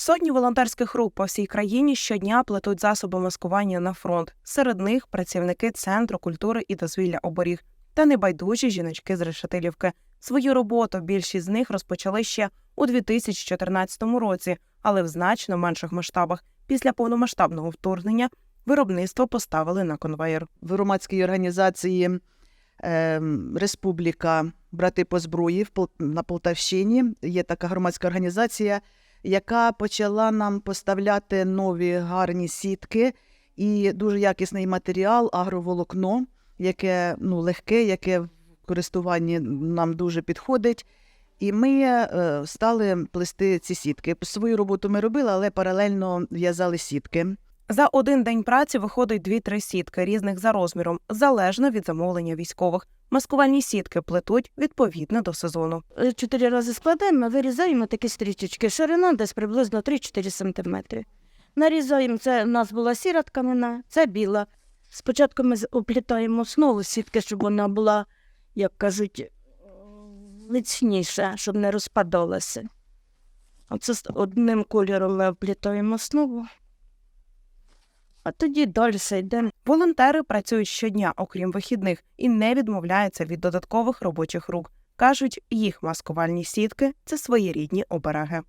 Сотні волонтерських рук по всій країні щодня плетуть засоби маскування на фронт. Серед них працівники Центру культури і дозвілля оберіг та небайдужі жіночки з Решетилівки. Свою роботу більшість з них розпочали ще у 2014 році, але в значно менших масштабах. Після повномасштабного вторгнення виробництво поставили на конвейер. в громадській організації е, Республіка Брати по зброї на Полтавщині. Є така громадська організація, яка почала нам поставляти нові гарні сітки і дуже якісний матеріал, агроволокно, яке ну, легке, яке в користуванні нам дуже підходить. І ми е, стали плести ці сітки. Свою роботу ми робили, але паралельно в'язали сітки. За один день праці виходить 2-3 сітки різних за розміром, залежно від замовлення військових. Маскувальні сітки плетуть відповідно до сезону. Е, Чотири рази складаємо, вирізаємо такі стрічечки. Ширина десь приблизно 3-4 см. Нарізаємо, це у нас була сіра тканина, це біла. Спочатку ми оплітаємо основу сітки, щоб вона була, як кажуть, е, міцніша, щоб не розпадалася. Оце одним кольором ми оплітаємо основу. А тоді далі йдемо. Волонтери працюють щодня, окрім вихідних, і не відмовляються від додаткових робочих рук. кажуть, їх маскувальні сітки це своєрідні обереги.